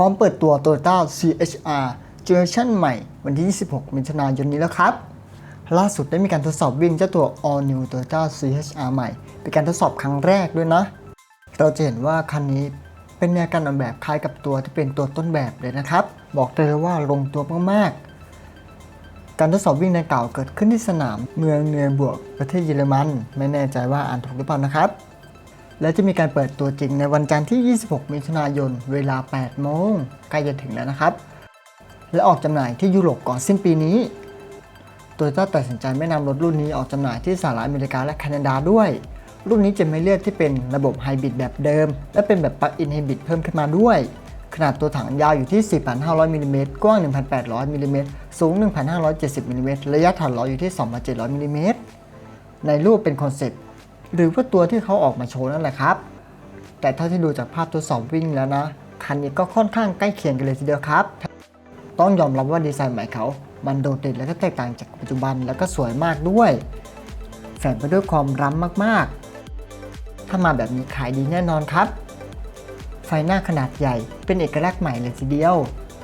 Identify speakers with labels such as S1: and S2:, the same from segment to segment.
S1: พร้อมเปิดตัว Toyota CHR Generation ใหม่วันที่ 26 มิถุนายนนี้แล้วครับ ล่าสุดได้มีการทดสอบวิ่งเจ้าตัว All New Toyota CHR ใหม่ เป็นการทดสอบครั้งแรกด้วยนะ เราจะเห็นว่าคันนี้เป็นแนวการออกแบบคล้ายกับตัวที่เป็นตัวต้นแบบเลยนะครับ บอกได้เลยว่าลงตัวมากๆ การทดสอบวิ่งในเก่าเกิดขึ้นที่สนามเมืองเนือบวกประเทศเยอรมัน ไม่แน่ใจว่าอ่านถูกหรือเปล่านะครับ และจะมีการเปิดตัวจริงในวันจันทร์ที่ 26 มิถุนายน เวลา 8 โมงใกล้จะถึงแล้วนะครับ และออกจำหน่ายที่ยุโรปก่อนสิ้นปีนี้โตโยต้าตัดสินใจไม่นำรถรุ่นนี้ออกจำหน่ายที่สหรัฐอเมริกาและแคนาดาด้วย รุ่นนี้จะไม่เลือกที่เป็นระบบไฮบริดแบบเดิม และเป็นแบบปลั๊กอินไฮบริดเพิ่มขึ้นมาด้วย ขนาดตัวถังยาวอยู่ที่ 4,500มิลลิเมตรกว้าง 1,800มิลลิเมตรสูง 1,570มิลลิเมตรระยะฐานล้ออยู่ที่ 2,700มิลลิเมตรในรูปเป็นคอนเซ็ปต์ หรือว่าตัวที่เขาออกมาโชว์นั่นแหละครับ แต่ถ้าที่ดูจากภาพทดสอบวิ่งแล้วนะ คันนี้ก็ค่อนข้างใกล้เคียงกันเลยทีเดียวครับ ต้องยอมรับว่าดีไซน์ใหม่เขา มันโดดเด่นและก็แตกต่างจากปัจจุบันแล้วก็สวยมากด้วย แฝงไปด้วยความล้ำมากๆ ถ้ามาแบบนี้ขายดีแน่นอนครับ ไฟหน้าขนาดใหญ่เป็นเอกลักษณ์ใหม่เลยทีเดียว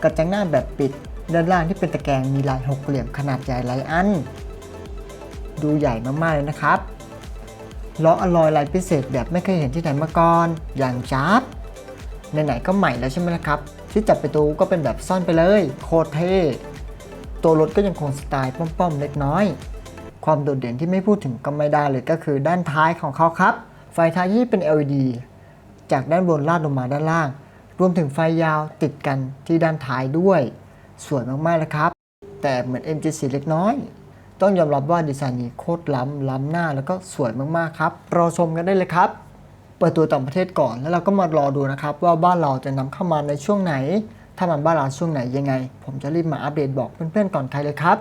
S1: กระจังหน้าแบบปิดด้านล่างที่เป็นตะแกรงมีลายหกเหลี่ยมขนาดใหญ่หลายอัน ดูใหญ่มากๆเลยนะครับ ล้ออลอยลายพิเศษแบบไม่เคยเห็นที่ไหนมาก่อน อย่างจับไหนๆก็ใหม่แล้วใช่ไหมล่ะครับ ที่จับประตูก็เป็นแบบซ่อนไปเลย โคตรเท่ตัวรถก็ยังคงสไตล์ป้อมๆเล็กน้อย ความโดดเด่นที่ไม่พูดถึงก็ไม่ได้เลยก็คือด้านท้ายของเขาครับ ไฟท้ายที่เป็น LED จากด้านบนลาดลงมาด้านล่าง รวมถึงไฟยาวติดกันที่ด้านท้ายด้วย สวยมากๆเลยครับ แต่เหมือน MG4 เล็กน้อย ต้องยอมรับว่าดีไซน์นี้โคตรล้ำล้ำหน้าแล้วก็สวยมากๆครับรอชมกันได้เลยครับ เปิดตัวต่างประเทศก่อนแล้วเราก็มารอดูนะครับว่าบ้านเราจะนำเข้ามาในช่วงไหน ถ้ามันบ้านเราช่วงไหนยังไง ผมจะรีบมาอัปเดตบอกเพื่อนๆก่อนใครเลยครับ